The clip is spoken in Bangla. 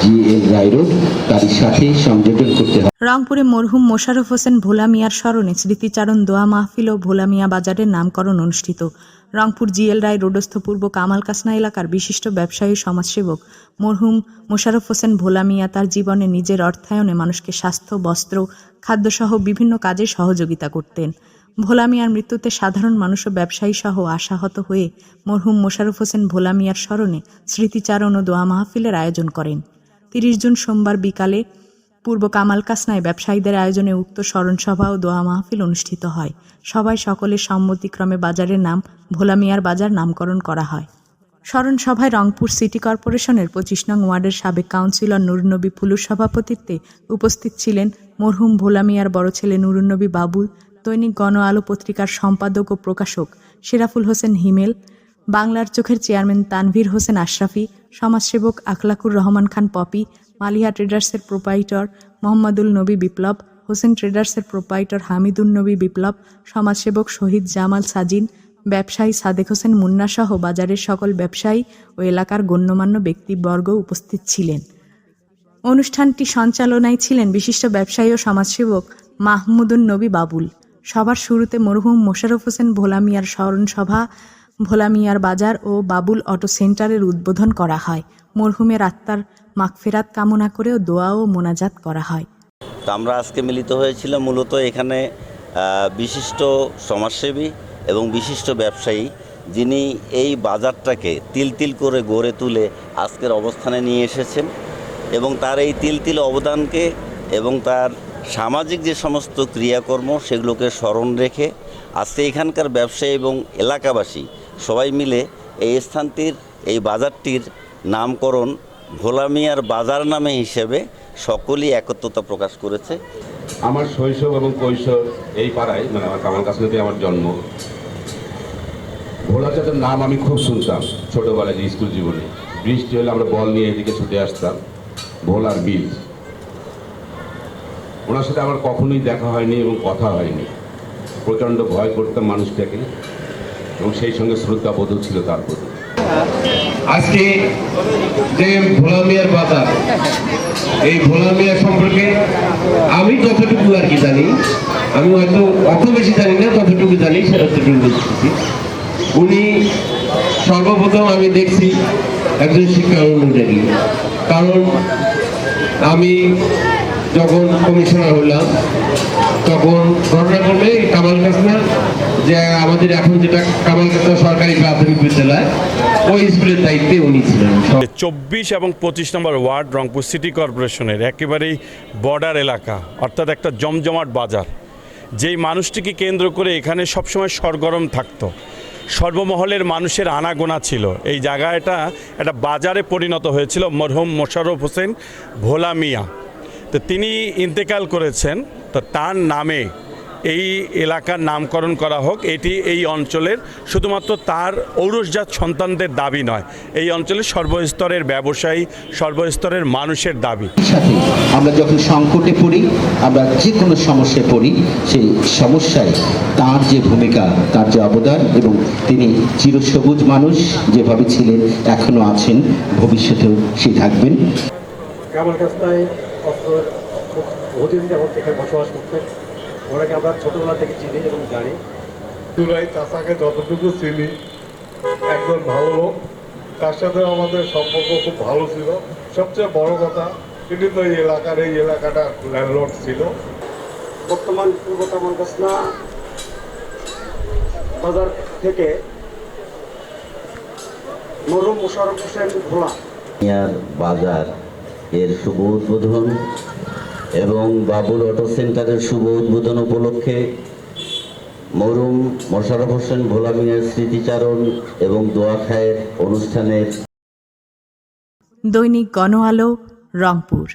জি এল রায় রোড তারই সাথে সংযোজন করতে হবে রংপুরে মরহুম মোশারফ হোসেন ভোলা মিয়ার স্মরণে স্মৃতিচারণ, দোয়া মাহফিল ও ভোলা মিয়া বাজারের নামকরণ অনুষ্ঠিত। রংপুর জিএল রায় রোডস্থ পূর্ব কামাল কাসনা এলাকার বিশিষ্ট ব্যবসায়ী, সমাজসেবক। মরহুম মোশাররফ হোসেন ভোলা মিয়া তার জীবনে নিজের অর্থায়নে মানুষকে স্বাস্থ্য, বস্ত্র, খাদ্যসহ বিভিন্ন কাজে সহযোগিতা করতেন। ভোলা মিয়ার মৃত্যুতে সাধারণ মানুষ ও ব্যবসায়ী সহ আশাহত হয়ে মরহুম মোশাররফ হোসেন ভোলা মিয়ার স্মরণে স্মৃতিচারণ ও দোয়া মাহফিলের আয়োজন করেন। তিরিশ জুন সোমবার বিকালে পূর্ব কামাল কাসনায় ব্যবসায়ীদের আয়োজনে উক্ত স্মরণসভা ও দোয়া মাহফিল অনুষ্ঠিত হয়। সবাই সকলের সম্মতিক্রমে বাজারের নাম, ভোলা মিয়ার বাজার নামকরণ করা হয়। স্মরণসভায় রংপুর সিটি কর্পোরেশনের পঁচিশ নং ওয়ার্ডের সাবেক কাউন্সিলর নুরুন্নবী ফুলুর সভাপতিত্বে উপস্থিত ছিলেন মরহুম ভোলা মিয়ার বড় ছেলে নুরুন্নবী বাবুল, দৈনিক গণ আলো পত্রিকার সম্পাদক ও প্রকাশক শেরাফুল হোসেন হিমেল বাংলার চোখের চেয়ারম্যান তানভীর হোসেন আশরাফি, সমাজসেবক আখলাকুর রহমান খান পপি, মালিহা ট্রেডার্সের প্রোপাইটর মোহাম্মদুল নবী বিপ্লব, হোসেন ট্রেডার্সের প্রোপাইটর হামিদুল নবী বিপ্লব, সমাজসেবক শহীদ জামাল সাজিন, ব্যবসায়ী সাদেক হোসেন মুন্না সহ বাজারের সকল ব্যবসায়ী ও এলাকার গণ্যমান্য ব্যক্তিবর্গ উপস্থিত ছিলেন। অনুষ্ঠানটি সঞ্চালনায় ছিলেন বিশিষ্ট ব্যবসায়ী ও সমাজসেবক মাহমুদুন নবী বাবুল। সবার শুরুতে মরহুম মোশারফ হোসেন ভোলা মিয়ার স্মরণ সভা ভোলা মিয়ার বাজার ও বাবুল অটো সেন্টারের উদ্বোধন করা হয়। মরহুমের আত্মার মাগফেরাত কামনা করেও দোয়া ও মোনাজাত করা হয়। তো আমরা আজকে মিলিত হয়েছিলাম মূলত এখানে বিশিষ্ট সমাজসেবী এবং বিশিষ্ট ব্যবসায়ী, যিনি এই বাজারটাকে তিল তিল করে গড়ে তুলে আজকের অবস্থানে নিয়ে এসেছেন এবং তার এই তিল তিল অবদানকে এবং তার সামাজিক যে সমস্ত ক্রিয়াকর্ম, সেগুলোকে স্মরণ রেখে আজকে এখানকার ব্যবসায়ী এবং এলাকাবাসী সবাই মিলে এই স্থানটির, এই বাজারটির নামকরণ ভোলা মিয়ার বাজার নামে হিসেবে সকলেই একত্রতা প্রকাশ করেছে। আমার শৈশব এবং কৈশোর এই পাড়ায় মানে আমার কামাল কাশ্মীরতে আমার জন্ম। ভোলা চাঁদের নাম আমি খুব শুনতাম ছোটোবেলায় স্কুল জীবনে। বৃষ্টি হলে আমরা বল নিয়ে এদিকে ছুটে আসতাম, ভোলার বীজ ওনার সাথে আমার কখনোই দেখা হয়নি এবং কথা হয়নি। প্রচণ্ড ভয় করতাম মানুষটাকে। এবং সেই সঙ্গে শ্রদ্ধাবোধ ছিল তার প্রতি। আজকে যে ভোলা মিয়ার বাজার, এই ভোলা মিয়া সম্পর্কে আমি যতটুকু আর কি জানি, আমি হয়তো অত বেশি জানি না, ততটুকু জানি সেতটুকু বলতেছি উনি সর্বপ্রথম আমি দেখছি একজন শিক্ষা অনুযায়ী। কারণ আমি যখন কমিশনার হলাম, তখন ঘটনাক্রমে কামাল কাসনা যে আমাদের এখন যেটা কামাল কাসনা সরকারি প্রাথমিক বিদ্যালয়, ওই স্কুলের দায়িত্বে উনি ছিলেন। চব্বিশ এবং পঁচিশ নম্বর ওয়ার্ড রংপুর সিটি কর্পোরেশনের একেবারেই বর্ডার এলাকা, অর্থাৎ একটা জমজমাট বাজার। যেই মানুষটিকে কেন্দ্র করে এখানে সবসময় সরগরম থাকতো। সর্বমহলের মানুষের আনাগোনা ছিল। এই জায়গাটা একটা বাজারে পরিণত হয়েছিল মরহুম মোশাররফ হোসেন ভোলা মিয়া। তো তিনি ইন্তেকাল করেছেন, তো তার নামে এই এলাকার নামকরণ করা হোক এটি এই অঞ্চলের শুধুমাত্র তার ঔরসজাত সন্তানদের দাবি নয় এই অঞ্চলের সর্বস্তরের ব্যবসায়ী সর্বস্তরের মানুষের দাবি। সাথে আমরা যখন সংকটে পড়ি আমরা যে কোনো সমস্যায় পড়ি সেই সমস্যায় তার যে ভূমিকা তার যে অবদান এবং তিনি চিরসবুজ মানুষ যেভাবে ছিলেন এখনও আছেন ভবিষ্যতেও সে থাকবেন। বসবাস করতেন। ওনাকে আমরা ছোটবেলা থেকে চিনি এবং জানি। চুরাই চাচাকে যতটুকু চিনি একজন ভালো লোক। তার সাথে আমাদের সম্পর্ক খুব ভালো ছিল। সবচেয়ে বড় কথা তিনি তো এই এলাকার এই এলাকাটা ল্যান্ডলর্ড ছিল। বর্তমান পূর্ব কামাল কাসনা বাজার থেকে মরুম মোশারফ হোসেন ভোলা। বাজার এর শুভ উদ্বোধন এবং বাবুল অটো সেন্টারের শুভ উদ্বোধন উপলক্ষে মরুম মোশারফ হোসেন ভোলা মিয়ার স্মৃতিচারণ এবং দোয়া খায়ের অনুষ্ঠানের দৈনিক গণ আলো রংপুর।